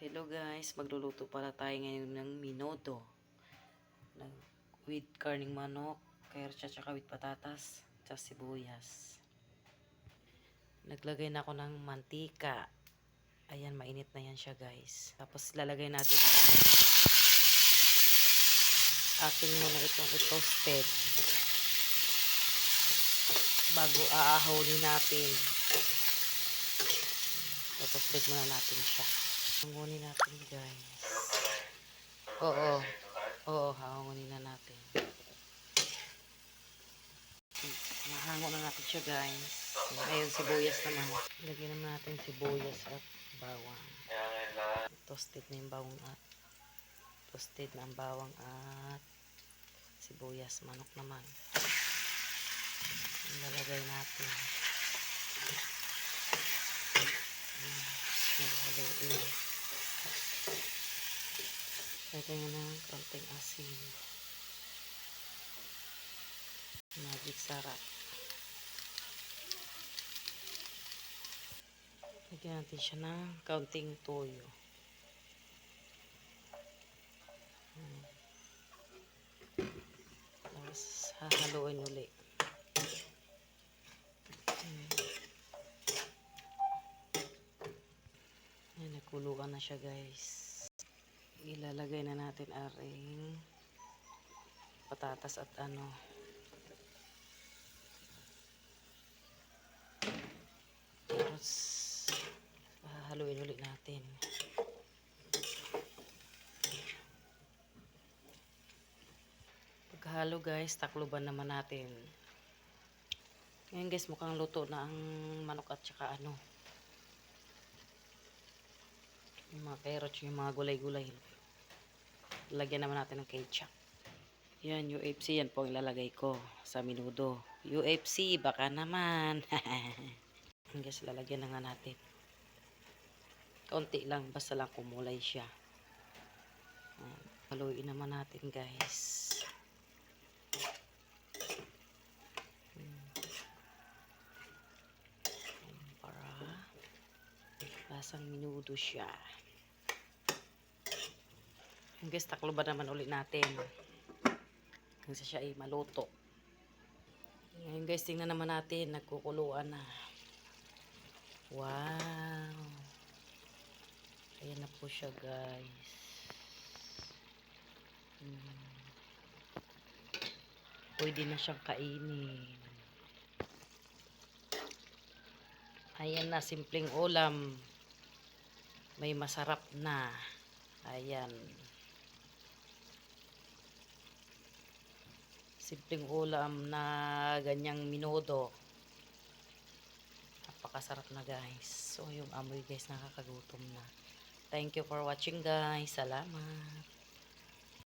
Hello guys, magluluto pala tayo ngayon ng minodo. Nag with karning manok, kaya tsaka with patatas, tsaka sibuyas. Naglagay na ako ng mantika. Ayan, mainit na yan siya guys. Tapos lalagay natin atin muna itong i-toasted bago aahonin natin. I-toasted muna natin siya. Hangunin natin guys. Oo. Oo, hangunin na natin. Mahango na natin siya guys. Ayun, sibuyas naman. Lagyan naman natin sibuyas at bawang. Toasted na yung bawang at toasted na ang bawang at sibuyas. Manok naman. Ilalagay natin. Haluin. Lagyan na ng konting asin. Magic sarap. Lagyan natin siya ng kaunting toyo. Hmm. Tapos hahaluin uli. Hmm. Ayan, nagkuluan na siya guys. Ilalagay na natin aring patatas at ano. Tapos ulit natin. Paghalo guys, takloban naman natin. Ngayon guys, mukhang luto na ang manok at saka ano. Yung mga carrots, yung mga gulay-gulay. Lagyan naman natin ng ketchup. Yan, UFC, yan po ang ilalagay ko sa minudo. UFC, baka naman. Guys, lalagyan na nga natin. Kaunti lang, basta lang kumulay siya. Haluin naman natin guys. Hmm. Para lasang minudo siya. Guys, takloban naman ulit natin. Hanggang siya ay maluto. Ngayon guys, tingnan naman natin. Nagkukuluan na. Wow. Ayan na po siya guys. Hmm. Pwede na siyang kainin. Ayan na, simpleng ulam. May masarap na. Ayan. Simpleng ulam na ganyang minodo. Napakasarap na guys. So yung amoy guys nakakagutom na. Thank you for watching guys. Salamat.